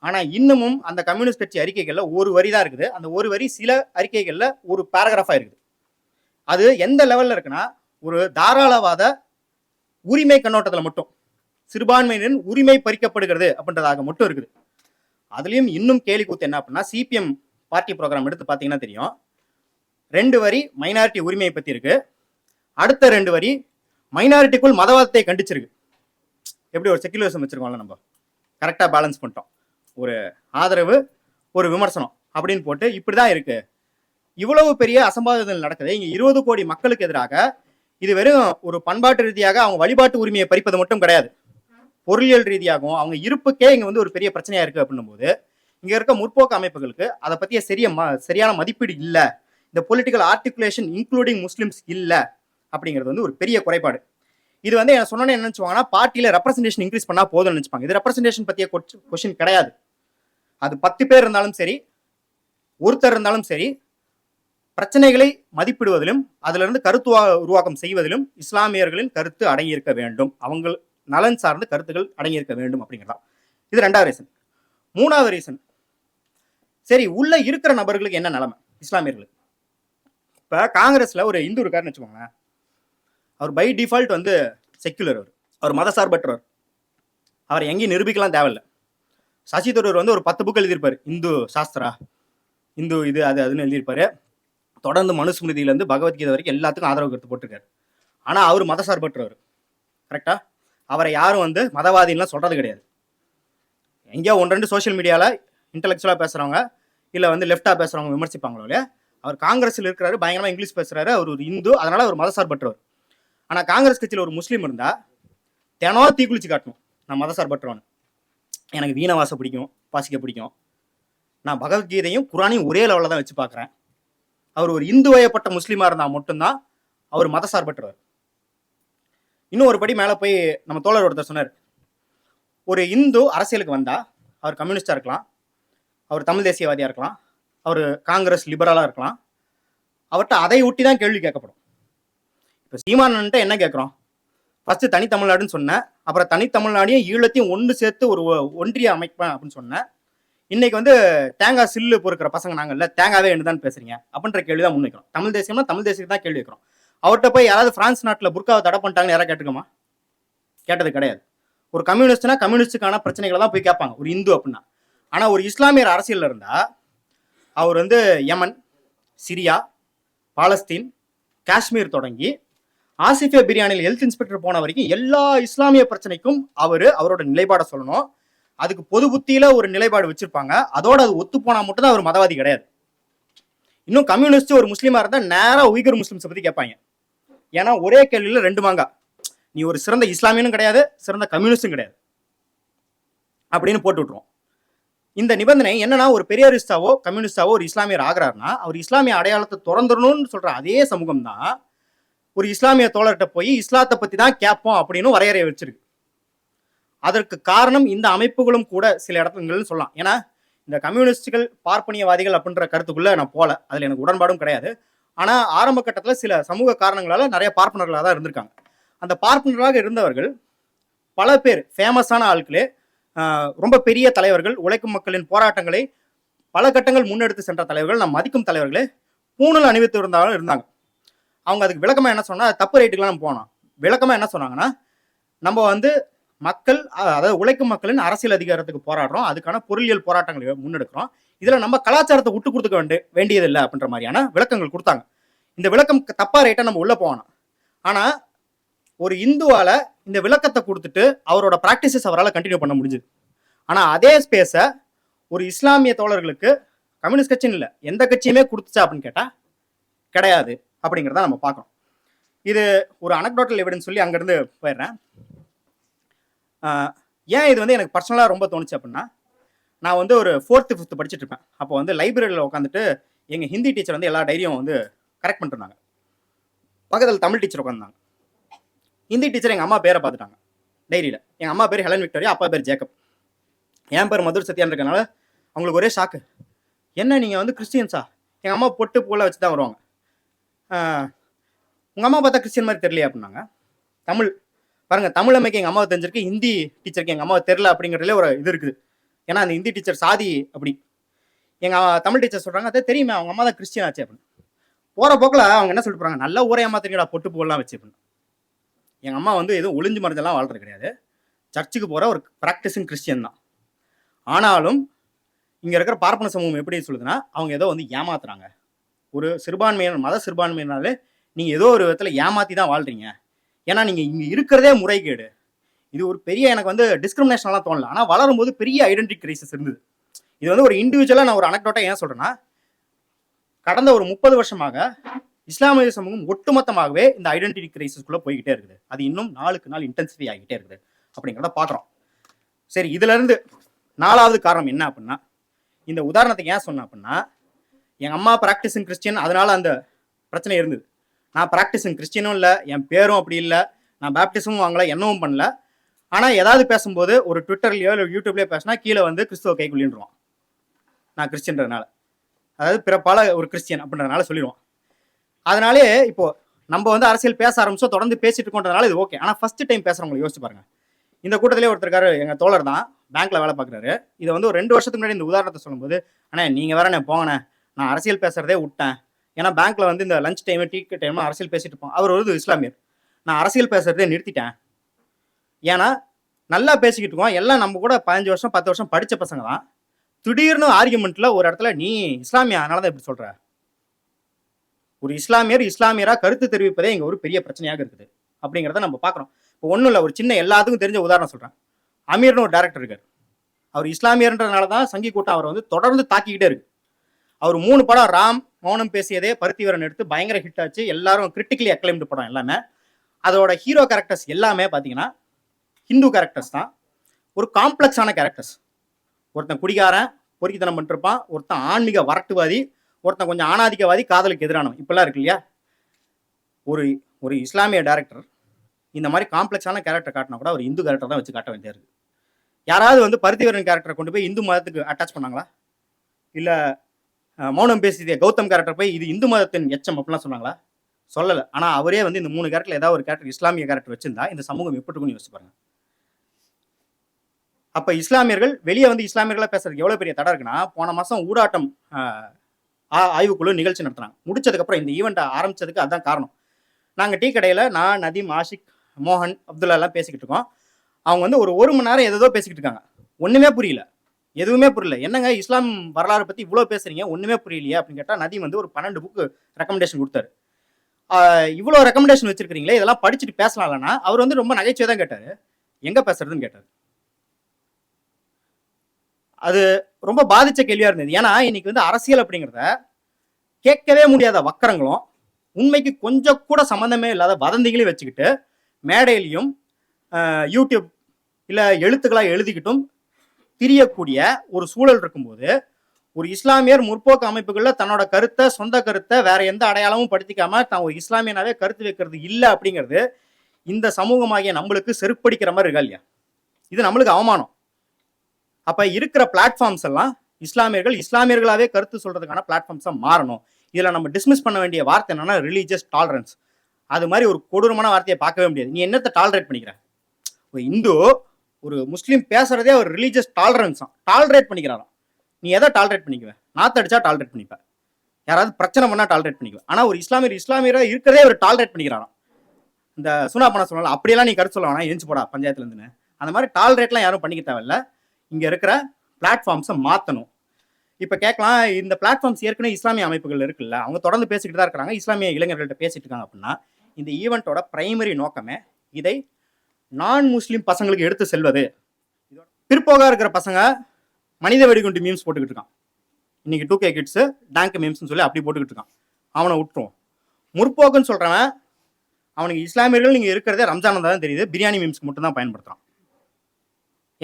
ஆனால் இன்னமும் அந்த கம்யூனிஸ்ட் கட்சி அறிக்கைகளில் ஒரு வரி தான் இருக்குது. அந்த ஒரு வரி சில அறிக்கைகளில் ஒரு பேராகிராஃபாக இருக்குது. அது எந்த லெவலில் இருக்குன்னா ஒரு தாராளவாத உரிமை கண்ணோட்டத்தில் மட்டும் சிறுபான்மையினரின் உரிமை பறிக்கப்படுகிறது அப்படின்றதாக மட்டும் இருக்குது. அதுலேயும் இன்னும் கேலி கூத்து என்ன அப்படின்னா சிபிஎம் பார்ட்டி ப்ரோக்ராம் எடுத்து பார்த்தீங்கன்னா தெரியும். ரெண்டு வரி மைனாரிட்டி உரிமையை பற்றி இருக்குது அடுத்த ரெண்டு வரி மைனாரிட்டிக்குள் மதவாதத்தை கண்டிச்சிருக்கு. எப்படி ஒரு செக்குலரிசம் வச்சிருக்கோம்ல நம்ம? கரெக்டாக பேலன்ஸ் பண்ணிட்டோம். ஒரு ஆதரவு ஒரு விமர்சனம் அப்படின்னு போட்டு இப்படி தான் இருக்கு. இவ்வளவு பெரிய அசம்பாவிதங்கள் நடக்குது. இங்கே இருபது கோடி மக்களுக்கு எதிராக இது வெறும் ஒரு பண்பாட்டு ரீதியாக அவங்க வழிபாட்டு உரிமையை பறிப்பது மட்டும் கிடையாது. பொருளியல் ரீதியாகவும் அவங்க இருப்புக்கே இங்கே வந்து ஒரு பெரிய பிரச்சனையாக இருக்குது அப்படின்னும் போது இங்கே இருக்க முற்போக்கு அமைப்புகளுக்கு அதை பற்றிய சரிய ம- சரியான மதிப்பீடு இல்லை. இந்த பொலிட்டிக்கல் ஆர்டிகுலேஷன் இன்க்ளூடிங் முஸ்லிம்ஸ் இல்லை. அப்படிங்கிறது வந்து ஒரு பெரிய குறைபாடு. இது வந்து என்ன சொன்னோன்னே என்ன நினைச்சுவாங்கன்னா பார்ட்டியில் ரெப்ரசன்டேஷன் இன்க்ரீஸ் பண்ணா போதும்னு நினச்சிப்பாங்க. இது ரெப்ரசன்டேஷன் பத்திய கொஷின் கிடையாது. அது பத்து பேர் இருந்தாலும் சரி ஒருத்தர் இருந்தாலும் சரி பிரச்சனைகளை மதிப்பிடுவதிலும் அதிலிருந்து கருத்து உருவாக்கம் செய்வதிலும் இஸ்லாமியர்களின் கருத்து அடங்கியிருக்க வேண்டும். அவங்க நலன் சார்ந்த கருத்துக்கள் அடங்கியிருக்க வேண்டும் அப்படிங்கிறதா இது ரெண்டாவது ரீசன் மூணாவது ரீசன் சரி உள்ள இருக்கிற நபர்களுக்கு என்ன நிலைமை? இஸ்லாமியர்களுக்கு. இப்போ காங்கிரஸில் ஒரு இந்து இருக்காருன்னு வச்சுக்கோங்களேன். அவர் பை டிஃபால்ட் வந்து செக்குலர் அவர். அவர் மதசார்பற்றவர். அவர் எங்கேயும் நிரூபிக்கலாம் தேவையில்ல. சசி தரூர் வந்து ஒரு பத்து புக் எழுதியிருப்பார். இந்து சாஸ்திரா. இந்து இது அது அதுன்னு எழுதியிருப்பார். தொடர்ந்து மனுஸ்மிருதியிலேருந்து பகவத்கீதை வரைக்கும் எல்லாத்துக்கும் ஆதரவு கருத்து போட்டிருக்காரு. ஆனால் அவர் மதசார்பற்றவர். கரெக்டாக அவரை யாரும் வந்து மதவாதின்லாம் சொல்கிறது கிடையாது. எங்கேயோ ஒன்று ரெண்டு சோஷியல் மீடியாவில் இன்டலெக்சுவலாக பேசுகிறவங்க இல்லை வந்து லெஃப்டாக பேசுகிறவங்க விமர்சிப்பாங்களோ இல்லையா? அவர் காங்கிரஸில் இருக்கிறாரு பயங்கரமாக இங்கிலீஷ் பேசுகிறாரு அவர் ஒரு இந்து அதனால் அவர் மதசார்பற்றவர். ஆனால் காங்கிரஸ் கட்சியில் ஒரு முஸ்லீம் இருந்தால் தினம் தீக்குளிச்சு காட்டணும். நான் மதசார்பற்றவன். எனக்கு வீணவாசை பிடிக்கும் வாசிக்க பிடிக்கும். நான் பகவத்கீதையும் குரானையும் ஒரே லெவலில் தான் வச்சு பார்க்குறேன். அவர் ஒரு இந்து வயப்பட்ட முஸ்லீமாக இருந்தால் மட்டும்தான் அவர் மதசார்பற்றவர். இன்னும் ஒரு படி மேலே போய் நம்ம தோழர் ஒருத்தர் சொன்னார். ஒரு இந்து அரசியலுக்கு வந்தால் அவர் கம்யூனிஸ்டாக இருக்கலாம் அவர் தமிழ் தேசியவாதியாக இருக்கலாம் அவர் காங்கிரஸ் லிபரலாக இருக்கலாம் அவர்கிட்ட அதை ஒட்டி தான் கேள்வி கேட்கப்படும். இப்போ சீமானன்ட்ட என்ன கேட்குறோம் ஃபஸ்ட்டு தனித்தமிழ்நாடுன்னு சொன்னேன் அப்புறம் தனித்தமிழ்நாடையும் ஈழத்தையும் ஒன்று சேர்த்து ஒரு ஒன்றிய அமைப்பேன் அப்படின்னு சொன்னேன் இன்னைக்கு வந்து தேங்காய் சில்லு பொறுக்கிற பசங்க நாங்கள்ல தேங்காவே என்னதான் பேசுறீங்க? அப்படின்ற கேள்வி தான் முன்வைக்கிறோம் தமிழ் தேசியம்னா தமிழ் தேசியத்துக்கு தான் கேள்வி வைக்கிறோம். அவர்கிட்ட போய் யாராவது பிரான்ஸ் நாட்டில் புர்காவை தடை பண்ணிட்டாங்கன்னு யாராவது கேட்டுக்கோமா? கேட்டது கிடையாது. ஒரு கம்யூனிஸ்ட்னா கம்யூனிஸ்டுக்கான பிரச்சனைகளை தான் போய் கேட்பாங்க. ஒரு இந்து அப்படின்னா. ஆனால் ஒரு இஸ்லாமியர் அரசியலில் இருந்தால் அவர் வந்து யமன் சிரியா பாலஸ்தீன் காஷ்மீர் தொடங்கி ஆசிஃபே பிரியாணியில் ஹெல்த் இன்ஸ்பெக்டர் போன வரைக்கும் எல்லா இஸ்லாமிய பிரச்சனைக்கும் அவர் அவரோட நிலைப்பாடை சொல்லணும். அதுக்கு பொது புத்தியில ஒரு நிலைப்பாடு வச்சிருப்பாங்க. அதோட அது ஒத்து போனா மட்டும்தான் அவர் மதவாதி கிடையாது. இன்னும் கம்யூனிஸ்ட் ஒரு முஸ்லீமா இருந்தா நேரா உய்கர் முஸ்லிம்ஸை பத்தி கேட்பாங்க. ஏன்னா ஒரே கேள்வியில ரெண்டு மாங்கா. நீ ஒரு சிறந்த இஸ்லாமியனும் கிடையாது சிறந்த கம்யூனிஸ்டும் கிடையாது. அப்படின்னு போட்டு விட்டுருவோம். இந்த நிபந்தனை என்னன்னா ஒரு பெரியாரிஸ்டாவோ கம்யூனிஸ்டாவோ ஒரு இஸ்லாமியர் ஆகிறாருன்னா அவர் இஸ்லாமிய அடையாளத்தை திறந்துடணும்னு சொல்ற அதே சமூகம் தான் ஒரு இஸ்லாமிய தோழர்கிட்ட போய் இஸ்லாத்தை பற்றி தான் கேட்போம் அப்படின்னு வரையறை வச்சிருக்கு. அதற்கு காரணம் இந்த அமைப்புகளும் கூட சில இடத்துங்கள்னு சொல்லலாம். ஏன்னா இந்த கம்யூனிஸ்டுகள் பார்ப்பனியவாதிகள் அப்படின்ற கருத்துக்குள்ளே நான் போகல. அதில் எனக்கு உடன்பாடும் கிடையாது. ஆனால் ஆரம்ப கட்டத்தில் சில சமூக காரணங்களால் நிறைய பார்ப்பனர்களாக தான் இருந்திருக்காங்க. அந்த பார்ப்பனர்களாக இருந்தவர்கள் பல பேர் ஃபேமஸான ஆட்களே ரொம்ப பெரிய தலைவர்கள் உழைக்கும் மக்களின் போராட்டங்களை பல கட்டங்கள் முன்னெடுத்து சென்ற தலைவர்கள் நாம் மதிக்கும் தலைவர்களே பூணல் அணிவித்து இருந்தாலும் இருந்தாங்க. அவங்க அதுக்கு விளக்கமாக என்ன சொன்னால் தப்பு ரைட்டுக்கெலாம் நம்ம போனோம் விளக்கமாக என்ன சொன்னாங்கன்னா நம்ம வந்து மக்கள் அதாவது உழைக்கும் மக்களின் அரசியல் அதிகாரத்துக்கு போராடுறோம். அதுக்கான பொருளியல் போராட்டங்களை முன்னெடுக்கிறோம். இதில் நம்ம கலாச்சாரத்தை விட்டு கொடுத்துக்க வேண்டிய வேண்டியதில்லை அப்படின்ற மாதிரியான விளக்கங்கள் கொடுத்தாங்க. இந்த விளக்கம் தப்பாக தப்பா நம்ம உள்ளே போகணும். ஆனால் ஒரு இந்துவால் இந்த விளக்கத்தை கொடுத்துட்டு அவரோட ப்ராக்டிசஸ் அவரால் கண்டினியூ பண்ண முடிஞ்சுது. ஆனால் அதே ஸ்பேஸை ஒரு இஸ்லாமிய தோழர்களுக்கு கம்யூனிஸ்ட் கட்சின்னு இல்லை எந்த கட்சியுமே கொடுத்துச்சா அப்படின்னு கேட்டால் கிடையாது. அப்படிங்கிறத நம்ம பார்க்கணும். இது ஒரு அனக்டோட்டல் எவிடன்ஸ் சொல்லி அங்கேருந்து போயிடுறேன். ஏன் இது வந்து எனக்கு பர்சனலாக ரொம்ப தோணுச்சு அப்படின்னா நான் வந்து ஒரு ஃபோர்த்து ஃபிஃப்த்து படிச்சுட்டு இருப்பேன். அப்போ வந்து லைப்ரரியில் உட்காந்துட்டு எங்கள் ஹிந்தி டீச்சர் வந்து எல்லா டைரியும் வந்து கரெக்ட் பண்ணிட்டு இருந்தாங்க பக்கத்தில் தமிழ் டீச்சர் உட்காந்துருந்தாங்க ஹிந்தி டீச்சர் எங்கள் அம்மா பேரை பார்த்துட்டாங்க டைரியில் எங்கள் அம்மா பேர் ஹெலன் விக்டோரியா அப்பா பேர் ஜேக்கப். என் பேர் மதுர் சத்யான் இருக்கனால அவங்களுக்கு ஒரே ஷாக்கு என்ன நீங்கள் வந்து கிறிஸ்டியன்ஸா எங்கள் அம்மா பொட்டு பூலாம் வச்சு தான் வருவாங்க. உங்கள் அம்மா பார்த்தா கிறிஸ்டியன் மாதிரி தெரியலையா அப்படின்னாங்க. தமிழ். பாருங்கள் தமிழ் அம்மைக்கு எங்கள் அம்மாவை தெரிஞ்சிருக்கு ஹிந்தி டீச்சருக்கு எங்கள் அம்மாவை தெரில அப்படிங்கிறதுல ஒரு இது இருக்குது. ஏன்னா அந்த ஹிந்தி டீச்சர் சாதி அப்படி. எங்கள் தமிழ் டீச்சர் சொல்கிறாங்க அதே தெரியுமே அவங்க அம்மா தான் கிறிஸ்டியன் ஆச்சு அப்படின்னு. போகிற போக்கில் அவங்க என்ன சொல்லிட்டு போகிறாங்க நல்ல ஊரே ஏமாத்துறீங்கடா பொட்டு போகலாம் வச்சு அப்படின்னு. எங்கள் அம்மா வந்து எதுவும் ஒளிஞ்சு மறைஞ்செல்லாம் வாழ்றது கிடையாது. சர்ச்சுக்கு போகிற ஒரு ப்ராக்டிஸிங் கிறிஸ்டியன் தான். ஆனாலும் இங்கே இருக்கிற பார்ப்பன சமூகம் எப்படி சொல்லுதுன்னா அவங்க ஏதோ வந்து ஏமாத்துறாங்க. ஒரு சிறுபான்மையினர் மத சிறுபான்மையினாலே நீங்கள் ஏதோ ஒரு விதத்தில் ஏமாற்றி தான் வாழ்றீங்க. ஏன்னா நீங்கள் இங்கே இருக்கிறதே முறைகேடு. இது ஒரு பெரிய எனக்கு வந்து டிஸ்கிரிமினேஷன்லாம் தோணல. ஆனால் வளரும்போது பெரிய ஐடென்டி கிரைசிஸ் இருந்தது. இது வந்து ஒரு இண்டிவிஜுவலாக நான் ஒரு அனக்டோட்டை ஏன் சொல்கிறேன்னா கடந்த ஒரு முப்பது வருஷமாக இஸ்லாமிய சமூகம் ஒட்டுமொத்தமாகவே இந்த ஐடென்டிட்டி கிரைசிஸ்குள்ளே போய்கிட்டே இருக்குது. அது இன்னும் நாளுக்கு நாள் இன்டென்சிஃபை ஆகிட்டே இருக்குது அப்படிங்கிறத பார்க்குறோம் சரி இதுலேருந்து நாலாவது காரணம் என்ன அப்படின்னா இந்த உதாரணத்துக்கு ஏன் சொன்னேன் அப்படின்னா எங்கள் அம்மா ப்ராக்டிஸிங் கிறிஸ்டியன் அதனால் அந்த பிரச்சனை இருந்தது. நான் ப்ராக்டிஸிங் கிறிஸ்டியனும் இல்லை என் பேரும் அப்படி இல்லை நான் பேப்டிசமும் வாங்கல என்னவும் பண்ணல. ஆனால் ஏதாவது பேசும்போது ஒரு ட்விட்டர்லையோ இல்லை யூடியூப்லேயோ பேசினா கீழே வந்து கிறிஸ்துவ கைக்குள்ளின்றான் நான் கிறிஸ்டின்றதுனால அதாவது பிறப்பால ஒரு கிறிஸ்டியன் அப்படின்றதுனால சொல்லிடுவான் அதனாலே இப்போ நம்ம வந்து அரசியல் பேச ஆரம்பிச்சோம் தொடர்ந்து பேசிட்டு இருக்கோன்றதுனால இது ஓகே ஆனால் ஃபர்ஸ்ட் டைம் பேசுகிறவங்களை யோசிச்சு பாருங்க. இந்த கூட்டத்திலே ஒருத்தருக்காரு எங்கள் தோழர் தான் பேங்க்கில் வேலை பார்க்குறாரு. இதை வந்து ஒரு ரெண்டு வருஷத்துக்கு முன்னாடி இந்த உதாரணத்தை சொல்லும்போது அண்ணே நீங்கள் வேற நான் போங்கண்ணே. நான் அரசியல் பேசுறதே விட்டேன். ஏன்னா பேங்க்ல வந்து இந்த லஞ்ச் டைம் டீ டைம் அரசியல் பேசிட்டு இருப்போம். அவர் ஒரு இஸ்லாமியர். நான் அரசியல் பேசுறதே நிறுத்திட்டேன். ஏன்னா நல்லா பேசிக்கிட்டு இருக்கோம். எல்லாம் நம்ம கூட பதினஞ்சு வருஷம் பத்து வருஷம் படிச்ச பசங்க தான். திடீர்னு ஆர்குமெண்ட்ல ஒரு இடத்துல நீ இஸ்லாமியா? அதனால தான் இப்படி சொல்ற. ஒரு இஸ்லாமியர் இஸ்லாமியரா கருத்து தெரிவிப்பதே இங்க ஒரு பெரிய பிரச்சனையாக இருக்குது. அப்படிங்கிறத நம்ம பார்க்குறோம் இப்போ ஒன்றும் இல்லை ஒரு சின்ன எல்லாத்துக்கும் தெரிஞ்ச உதாரணம் சொல்கிறேன் அமீர்னு ஒரு டேரக்டர் இருக்கார். அவர் இஸ்லாமியர்ன்றதுனால தான் சங்கி கூட்டம் அவரை வந்து தொடர்ந்து தாக்கிக்கிட்டே இருக்கு. அவர் மூணு படம் ராம் மௌனம் பேசியதே பருத்திவரன் எடுத்து பயங்கர ஹிட் ஆச்சு. எல்லாரும் கிரிட்டிக்கலி அக்ளைம்டு படம் எல்லாமே. அதோட ஹீரோ கேரக்டர்ஸ் எல்லாமே பார்த்தீங்கன்னா ஹிந்து கேரக்டர்ஸ் தான். ஒரு காம்ப்ளெக்ஸான கேரக்டர்ஸ் ஒருத்தன் குடிகாரன் பொறுக்கித்தனம் பண்ணிருப்பான். ஒருத்தன் ஆன்மீக வரட்டுவாதி ஒருத்தன் கொஞ்சம் ஆணாதிக்கவாதி காதலுக்கு எதிரானவன். இப்பெல்லாம் இருக்கு இல்லையா? ஒரு ஒரு இஸ்லாமிய டேரக்டர் இந்த மாதிரி காம்ப்ளெக்ஸான கேரக்டர் காட்டினா கூட ஒரு இந்து கேரக்டர் தான் வச்சு காட்ட வேண்டியது யாராவது வந்து பருத்திவரன் கேரக்டரை கொண்டு போய் இந்து மதத்துக்கு அட்டாச் பண்ணாங்களா? இல்லை மௌனம் பேசிய கௌதம் கேரக்டர் போய் இது இந்து மதத்தின் எச்சம் அப்படிலாம் சொன்னாங்களா? சொல்லலை. ஆனால் அவரே வந்து இந்த மூணு கேரக்டர் ஏதாவது ஒரு கேரக்டர் இஸ்லாமிய கேரக்டர் வச்சிருந்தா இந்த சமூகம் எப்படி இருக்கும்னு யோசிச்சு பாருங்க. அப்போ இஸ்லாமியர்கள் வெளியே வந்து இஸ்லாமியர்களாக பேசுறதுக்கு எவ்வளோ பெரிய தடை இருக்குன்னா போன மாதம் ஊடாட்டம் ஆ- ஆய்வுக்குழு நிகழ்ச்சி நடத்துனாங்க. முடிச்சதுக்கப்புறம் இந்த ஈவெண்ட்டை ஆரம்பிச்சதுக்கு அதுதான் காரணம். நாங்கள் டீ கடையில் நான் நதீம் ஆஷிக் மோகன் அப்துல்லா எல்லாம் பேசிக்கிட்டு இருக்கோம். அவங்க வந்து ஒரு ஒரு மணி நேரம் ஏதோ பேசிக்கிட்டு இருக்காங்க. ஒன்றுமே புரியல. எதுவுமே புரியல. என்னங்க இஸ்லாம் வரலாறு பத்தி இவ்வளோ பேசுறீங்க? ஒன்றுமே புரியலையே அப்படின்னு கேட்டா நதி வந்து ஒரு பன்னெண்டு புக்கு ரெக்கமெண்டேஷன் கொடுத்தாரு. இவ்வளோ இவ்வளவு ரெக்கமெண்டேஷன் வச்சிருக்கீங்களே இதெல்லாம் படிச்சுட்டு பேசலாம்லன்னா அவர் வந்து ரொம்ப நகைச்சுவை தான் கேட்டாரு. எங்க பேசுறதுன்னு கேட்டாரு. அது ரொம்ப பாதிச்ச கேள்வியா இருந்தது. ஏன்னா இன்னைக்கு வந்து அரசியல் அப்படிங்கிறத கேட்கவே முடியாத வக்கரங்களும் உண்மைக்கு கொஞ்சம் கூட சம்மந்தமே இல்லாத வதந்திகளையும் வச்சுக்கிட்டு மேடையிலையும் யூடியூப் இல்லை எழுத்துக்களா எழுதிக்கிட்டும் திரியக்கூடிய ஒரு சூழல் இருக்கும்போது ஒரு இஸ்லாமியர் முற்போக்கு அமைப்புகளில் தன்னோட கருத்தை சொந்த கருத்தை வேற எந்த அடையாளமும் படுத்திக்காம தான் ஒரு இஸ்லாமியனாவே கருத்து வைக்கிறது இல்லை அப்படிங்கிறது இந்த சமூகமாகிய நம்மளுக்கு செருப்படிக்கிற மாதிரி இருக்கா இல்லையா? இது நம்மளுக்கு அவமானம். அப்போ இருக்கிற பிளாட்ஃபார்ம்ஸ் எல்லாம் இஸ்லாமியர்கள் இஸ்லாமியர்களாவே கருத்து சொல்றதுக்கான பிளாட்ஃபார்ம்ஸாக மாறணும். இதில் நம்ம டிஸ்மிஸ் பண்ண வேண்டிய வார்த்தை என்னன்னா ரிலீஜியஸ் டாலரன்ஸ் அது மாதிரி ஒரு கொடூரமான வார்த்தையை பார்க்கவே முடியாது. நீ என்னத்தை டாலரேட் பண்ணிக்கிற? ஒரு இந்து ஒரு முஸ்லீம் பேசுறதே ஒரு ரிலீஜியஸ் டாலரன்ஸ் டாலரேட் பண்ணிக்கிறாராம். நீ எதை டாலரேட் பண்ணிக்குவ? நாத்து அடிச்சா டாலரேட் பண்ணிப்ப. யாராவது பிரச்சனை பண்ணா டாலரேட் பண்ணிக்குவ. ஆனா ஒரு இஸ்லாமியர் இஸ்லாமியராக இருக்கிறதே ஒரு டாலரேட் பண்ணிக்கிறாராம். இந்த சுனா பண்ண சொல்லலாம் அப்படியெல்லாம் நீ கருத்து சொல்ல வேணாம். எரிஞ்சு போடா பஞ்சாயத்துல இருந்துன்னு. அந்த மாதிரி டாலரேட்லாம் யாரும் பண்ணிக்க தேவையில்ல. இங்க இருக்கிற பிளாட்ஃபார்ம்ஸை மாற்றணும் இப்போ கேட்கலாம் இந்த பிளாட்ஃபார்ம்ஸ் ஏற்கனவே இஸ்லாமிய அமைப்புகள் இருக்குல்ல. அவங்க தொடர்ந்து பேசிக்கிட்டு தான் இருக்கிறாங்க. இஸ்லாமிய இளைஞர்கள்ட்ட பேசிட்டு இருக்காங்க அப்படின்னா இந்த ஈவெண்ட்டோட பிரைமரி நோக்கமே இதை நான் முஸ்லீம் பசங்களுக்கு எடுத்து செல்வது. இதோட பிற்போகா இருக்கிற பசங்க மனித வெடிகுண்டு மீம்ஸ் போட்டுக்கிட்டு இருக்கான். இன்னைக்கு டூ கே கிட்ஸு டேங்க் மீம்ஸ்னு சொல்லி அப்படி போட்டுக்கிட்டு இருக்கான். அவனை விட்டுருவோம் முற்போக்குன்னு சொல்கிறவன் அவனுக்கு இஸ்லாமியர்கள் நீங்கள் இருக்கிறதே ரம்ஜான் தான் தெரியுது. பிரியாணி மீம்ஸ்க்கு மட்டும்தான் பயன்படுத்துகிறான் பயன்படுத்துறான்.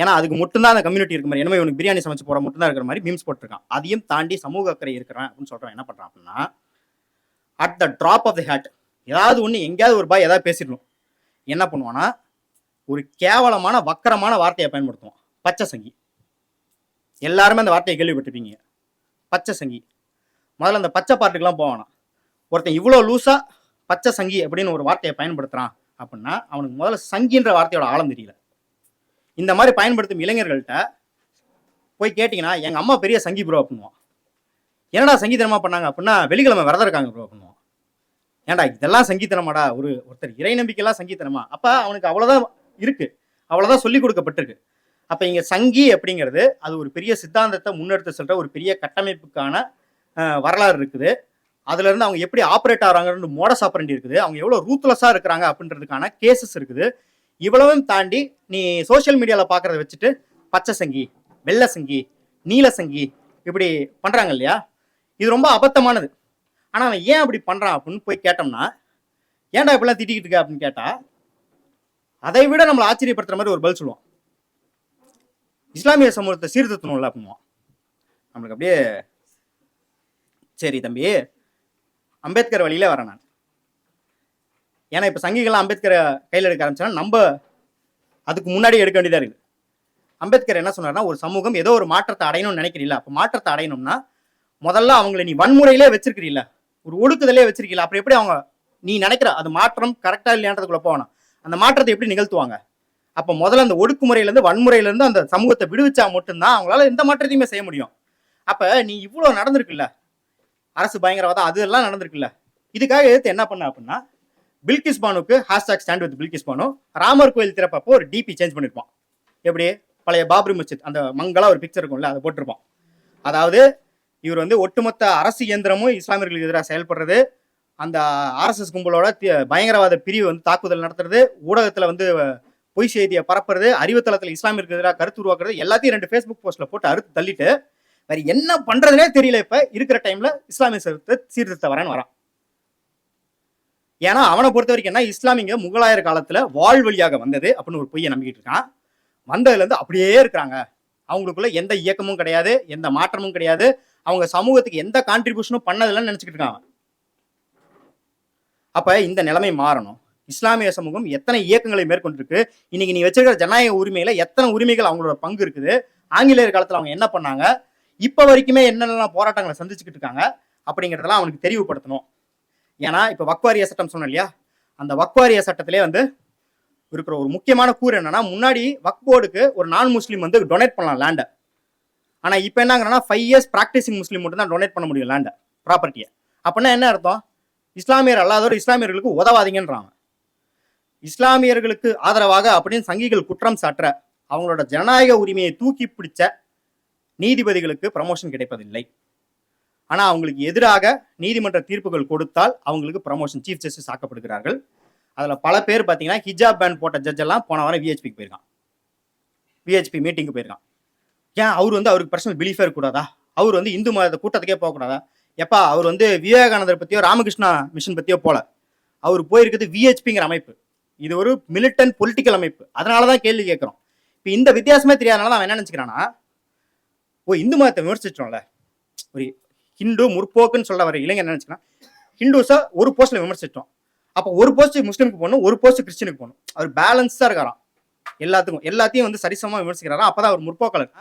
ஏன்னா அதுக்கு மட்டும்தான் அந்த கம்யூனிட்டி இருக்க மாதிரி எனவே இவனுக்கு பிரியாணி சமைச்சு போகிற மட்டும் தான் இருக்கிற மாதிரி மீம்ஸ் போட்டிருக்கான். அதையும் தாண்டி சமூக அக்கறை இருக்கிறான் அப்படின்னு சொல்கிறான் என்ன பண்ணுறான் அப்படின்னா at the drop of the hat ஏதாவது ஒன்று எங்கேயாவது ஒரு பாய் ஏதாவது பேசிடணும். என்ன பண்ணுவான்னா ஒரு கேவலமான வக்கரமான வார்த்தையை பயன்படுத்துவோம் பச்சை சங்கி. எல்லாருமே அந்த வார்த்தையை கேள்விப்பட்டிருப்பீங்க. பச்சை சங்கி. முதல்ல அந்த பச்சை பாட்டுக்கெலாம் போவானா. ஒருத்தன் இவ்வளோ லூஸாக பச்சை சங்கி அப்படின்னு ஒரு வார்த்தையை பயன்படுத்துகிறான் அப்படின்னா அவனுக்கு முதல்ல சங்கின்ற வார்த்தையோட ஆழம் தெரியல. இந்த மாதிரி பயன்படுத்தும் இளைஞர்கள்ட்ட போய் கேட்டிங்கன்னா எங்கள் அம்மா பெரிய சங்கி ப்ரோ அப்படின்வான் என்னடா சங்கீதனமாக பண்ணாங்க? அப்படின்னா வெள்ளிக்கிழமை விரதம் இருக்காங்க ப்ரோ அப்படின்வான் ஏன்டா இதெல்லாம் சங்கீதனமாடா ஒரு ஒருத்தர் இறை நம்பிக்கையெல்லாம் சங்கீதனமா அப்போ அவனுக்கு அவ்வளோதான் இருக்கு. அவ்வளோதான் சொல்லி கொடுக்கப்பட்டிருக்கு. அப்போ இங்கே சங்கி அப்படிங்கிறது அது ஒரு பெரிய சித்தாந்தத்தை முன்னெடுத்து செல்கிற ஒரு பெரிய கட்டமைப்புக்கான வரலாறு இருக்குது. அதுலேருந்து அவங்க எப்படி ஆப்ரேட் ஆகிறாங்கன்னு மோடஸ் ஆப்ரண்டி இருக்குது. அவங்க எவ்வளோ ரூத்லெஸ்ஸாக இருக்கிறாங்க அப்படின்றதுக்கான கேசஸ் இருக்குது. இவ்வளவும் தாண்டி நீ சோஷியல் மீடியாவில் பார்க்குறத வச்சுட்டு பச்சை சங்கி வெள்ளை சங்கி நீல சங்கி இப்படி பண்ணுறாங்க இல்லையா? இது ரொம்ப அபத்தமானது. ஆனால் அவன் ஏன் அப்படி பண்ணுறான் அப்படின்னு போய் கேட்டோம்னா ஏன்டா இப்படிலாம் திட்டிக்கிட்டு இருக்க அப்படின்னு கேட்டால் அதை விட நம்மளை ஆச்சரியப்படுத்துற மாதிரி ஒரு பதில் சொல்லுவான். இஸ்லாமிய சமூகத்தை சீர்திருத்தணும்ல அப்படின்னுவான். நம்மளுக்கு அப்படியே சரி தம்பி அம்பேத்கர் வழியில வரேன் நான். ஏன்னா இப்போ சங்கிகள்லாம் அம்பேத்கரை கையில் எடுக்க ஆரம்பிச்சோன்னா நம்ம அதுக்கு முன்னாடி எடுக்க வேண்டியதாக இருக்குது. அம்பேத்கர் என்ன சொன்னார்னா ஒரு சமூகம் ஏதோ ஒரு மாற்றத்தை அடையணும்னு நினைக்கிறீல்ல. அப்போ மாற்றத்தை அடையணும்னா முதல்ல அவங்கள நீ வன்முறையிலே வச்சிருக்கிறீல்ல. ஒரு ஒடுக்குதலே வச்சிருக்கீங்களா அப்புறம் எப்படி அவங்க நீ நினைக்கிற அது மாற்றம் கரெக்டாக இல்லையான்றதுக்குள்ள போகணும். அந்த மாற்றத்தை எப்படி நிகழ்த்துவாங்க? அப்போ முதல்ல அந்த ஒடுக்குமுறையிலேருந்து வன்முறையிலேருந்து அந்த சமூகத்தை விடுவிச்சா மட்டும்தான் அவங்களால எந்த மாற்றத்தையுமே செய்ய முடியும். அப்போ நீ இவ்வளோ நடந்திருக்குல்ல? அரசு பயங்கரவாதம் அதெல்லாம் நடந்திருக்குல்ல? இதுக்காக எடுத்து என்ன பண்ண அப்படின்னா Bilkis பானுக்கு hashtag stand with Bilkis Bano Ramar கோயில் திறப்பப்போ ஒரு டிபி சேஞ்ச் பண்ணியிருப்பான் எப்படி? பழைய பாபரி மஸ்ஜித் அந்த மங்களா ஒரு பிக்சர் இருக்கும்ல அதை போட்டிருப்பான். அதாவது இவர் வந்து ஒட்டுமொத்த அரசு இயந்திரமும் இஸ்லாமியர்களுக்கு எதிராக செயல்படுறது அந்த ஆர்எஸ்எஸ் கும்பலோட பயங்கரவாத பிரிவு வந்து தாக்குதல் நடத்துறது ஊடகத்தில் வந்து பொய் செய்தியை பரப்புறது அறிவுத்தளத்தில் இஸ்லாமியருக்கு எதிராக கருத்து உருவாக்குறது எல்லாத்தையும் ரெண்டு ஃபேஸ்புக் போஸ்ட்டில் போட்டு அறுத்து தள்ளிட்டு வேற என்ன பண்றதுனே தெரியல இப்போ இருக்கிற டைம்ல இஸ்லாமிய சீர்திருத்த சீர்திருத்த வரேன்னு வரான். ஏன்னா அவனை பொறுத்த வரைக்கும் என்ன இஸ்லாமிங்க முகலாயர் காலத்துல வாழ் வழியாக வந்தது அப்படின்னு ஒரு பொய்யை நம்பிக்கிட்டு இருக்கான். வந்ததுலேருந்து அப்படியே இருக்கிறாங்க. அவங்களுக்குள்ள எந்த இயக்கமும் கிடையாது எந்த மாற்றமும் கிடையாது. அவங்க சமூகத்துக்கு எந்த கான்ட்ரிபியூஷனும் பண்ணதில்லைன்னு நினச்சிக்கிட்டு இருக்காங்க அப்போ இந்த நிலைமை மாறணும். இஸ்லாமிய சமூகம் எத்தனை இயக்கங்களை மேற்கொண்டிருக்கு? இன்னைக்கு நீ வச்சிருக்கிற ஜனநாயக உரிமையில எத்தனை உரிமைகள் அவங்களோட பங்கு இருக்குது? ஆங்கிலேயர் காலத்தில் அவங்க என்ன பண்ணாங்க? இப்போ வரைக்குமே என்னென்ன போராட்டங்களை சந்திச்சுக்கிட்டு இருக்காங்க? அப்படிங்கிறதெல்லாம் அவனுக்கு தெரிவுபடுத்தணும். ஏன்னா இப்போ வக்வாரிய சட்டம் சொன்னேன் இல்லையா? அந்த வக்வாரிய சட்டத்திலே வந்து இருக்கிற ஒரு முக்கியமான கூறு என்னன்னா முன்னாடி வக் போர்டுக்கு ஒரு நான் முஸ்லீம் வந்து டொனேட் பண்ணலாம் லேண்டை ஆனால் இப்போ என்னங்கிறனா ஃபைவ் இயர்ஸ் ப்ராக்டிசிங் முஸ்லீம் மட்டும் தான் டொனேட் பண்ண முடியும் லேண்டை ப்ராப்பர்ட்டியை அப்படின்னா என்ன அர்த்தம்? இஸ்லாமியர் அல்லாதவர் இஸ்லாமியர்களுக்கு உதவாதீங்கன்றாங்க. இஸ்லாமியர்களுக்கு ஆதரவாக அப்படின்னு சங்கிகள் குற்றம் சாற்ற அவங்களோட ஜனநாயக உரிமையை தூக்கி பிடிச்ச நீதிபதிகளுக்கு ப்ரமோஷன் கிடைப்பதில்லை. ஆனால் அவங்களுக்கு எதிராக நீதிமன்ற தீர்ப்புகள் கொடுத்தால் அவங்களுக்கு ப்ரமோஷன் சீஃப் ஜஸ்டிஸ் ஆக்கப்படுகிறார்கள். அதில் பல பேர் பார்த்தீங்கன்னா ஹிஜாப் பேன் போட்ட ஜட்ஜ் எல்லாம் போன வாரம் விஹெச்பிக்கு போயிருக்கான். விஹெச்பி மீட்டிங்கு போயிருக்கான். ஏன்? அவர் வந்து அவருக்கு பர்சனல் பிலீஃபே இருக்கக்கூடாதா? அவர் வந்து இந்து மத கூட்டத்துக்கே போகக்கூடாதா? எப்பா அவர் வந்து விவேகானந்தர் பத்தியோ ராமகிருஷ்ணா மிஷன் பத்தியோ போல. அவர் போயிருக்கிறது விஹெச்பிங்கிற அமைப்பு. இது ஒரு மிலிட்டன் பொலிட்டிக்கல் அமைப்பு. அதனால தான் கேள்வி கேட்குறோம். இப்போ இந்த வித்தியாசமே தெரியாதனால தான் அவன் என்ன நினச்சிக்கிறான்னா ஓ இந்து மதத்தை விமர்சிச்சிட்டோம்ல. ஒரு ஹிந்து முற்போக்குன்னு சொல்ல வர இளைஞர் என்ன நினச்சிக்கிறான்? ஹிந்துஸை ஒரு போஸ்ட்ல விமர்சிச்சிட்டோம். அப்போ ஒரு போஸ்ட் முஸ்லீமுக்கு போகணும் ஒரு போஸ்ட் கிறிஸ்டினுக்கு போகணும் அவர் பேலன்ஸாக இருக்காராம். எல்லாத்துக்கும் எல்லாத்தையும் வந்து சரிசமமாக விமர்சிக்கிறாராம் அப்பதான் அவர் முற்போக்காளர்.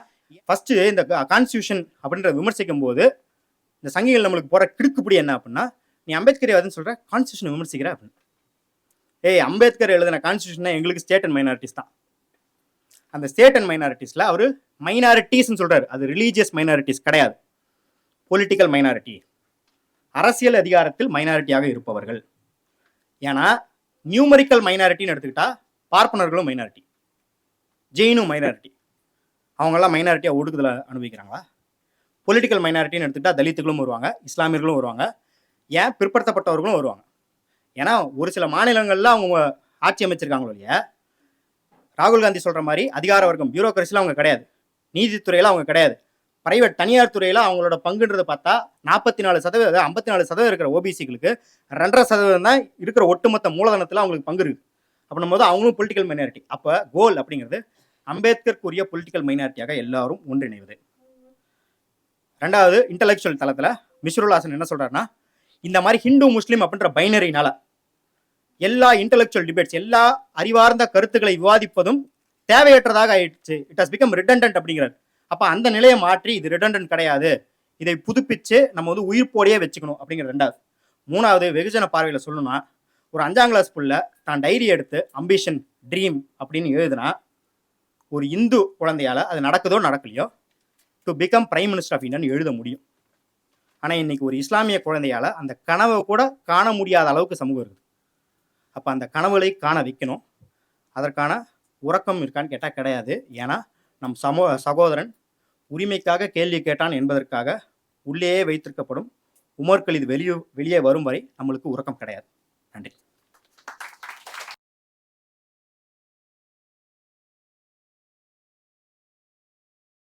ஃபர்ஸ்ட் இந்த கான்ஸ்டியூஷன் அப்படின்ற விமர்சிக்கும் போது இந்த சங்கிகள் நம்மளுக்கு போகிற கிடுக்குப்படி என்ன அப்படின்னா நீ அம்பேத்கர் வந்து சொல்கிற கான்ஸ்டியூஷன் விமர்சிக்கிற அப்படின்னு. ஏய் அம்பேத்கர் எழுதின கான்ஸ்டியூஷன் எங்களுக்கு ஸ்டேட் அண்ட் மைனாரிட்டிஸ் தான். அந்த ஸ்டேட் அண்ட் மைனாரிட்டிஸில் அவர் மைனாரிட்டிஸ்னு சொல்கிறார் அது ரிலீஜியஸ் மைனாரிட்டிஸ் கிடையாது. பொலிட்டிக்கல் மைனாரிட்டி அரசியல் அதிகாரத்தில் மைனாரிட்டியாக இருப்பவர்கள். ஏன்னா நியூமரிக்கல் மைனாரிட்டின்னு எடுத்துக்கிட்டா பார்ப்பனர்களும் மைனாரிட்டி ஜெயினும் மைனாரிட்டி அவங்கெல்லாம் மைனாரிட்டியாக ஒடுக்குதலை அனுபவிக்கிறாங்களா? பொலிட்டிக்கல் மைனாரிட்டின்னு எடுத்துக்கிட்டால் தலித்துகளும் வருவாங்க இஸ்லாமியர்களும் வருவாங்க. ஏன்? பிற்படுத்தப்பட்டவர்களும் வருவாங்க. ஏன்னா ஒரு சில மாநிலங்களில் அவங்க ஆட்சி அமைச்சிருக்காங்களோ இல்லையா? ராகுல் காந்தி சொல்கிற மாதிரி அதிகார வர்க்கம் பியூரோக்ரஸியில் அவங்க கிடையாது. நீதித்துறையில் அவங்க கிடையாது. பிரைவேட் தனியார் துறையில் அவங்களோட பங்குன்றது பார்த்தா நாற்பத்தி நாலு சதவீதம் ஐம்பத்தி நாலு சதவீதம் இருக்கிற ஓபிசிகளுக்கு ரெண்டரை சதவீதம் தான் இருக்கிற ஒட்டுமொத்த மூலதனத்தில் அவங்களுக்கு பங்கு இருக்கு. அப்படின்னும் போது அவங்களும் பொலிட்டிக்கல் மைனாரிட்டி அப்போ கோல் அப்படிங்கிறது அம்பேத்கருக்குரிய பொலிட்டிக்கல் மைனாரிட்டியாக எல்லாரும் ஒன்றிணைவது. ரெண்டாவது இன்டலெக்சுவல் தலத்தில் மிஸ்ருல்ஹாசன் என்ன சொல்கிறாருன்னா இந்த மாதிரி ஹிந்து முஸ்லீம் அப்படின்ற பைனரினால எல்லா இன்டலெக்சுவல் டிபேட்ஸ் எல்லா அறிவார்ந்த கருத்துக்களை விவாதிப்பதும் தேவையற்றதாக ஆயிடுச்சு. இட் ஹஸ் பிகம் ரிடண்டன்ட் அப்படிங்கிறார். அப்போ அந்த நிலையை மாற்றி இது ரிடண்டன்ட் கிடையாது. இதை புதுப்பிச்சு நம்ம வந்து உயிர்ப்போடையே வச்சுக்கணும் அப்படிங்கிற ரெண்டாவது. மூணாவது வெகுஜன பார்வையில் சொல்லணும்னா ஒரு அஞ்சாம் கிளாஸ் புள்ள தான் டைரி எடுத்து அம்பிஷன் ட்ரீம் அப்படின்னு எழுதுனா ஒரு இந்து குழந்தையால் அது நடக்குதோ நடக்கலையோ to become prime minister of இந்தியான்னு எழுத முடியும். ஆனால் இன்னைக்கு ஒரு இஸ்லாமிய குழந்தையால் அந்த கனவை கூட காண முடியாத அளவுக்கு சமூகம் இருக்குது. அப்போ அந்த கனவுகளை காண வைக்கணும். அதற்கான உறக்கம் இருக்கான்னு கேட்டால் கிடையாது. ஏன்னா நம் சமோ சகோதரன் உரிமைக்காக கேள்வி கேட்டான் என்பதற்காக உள்ளேயே வைத்திருக்கப்படும் உமர்கள் இது வெளியே வெளியே வரும் வரை நம்மளுக்கு உறக்கம் கிடையாது. நன்றி.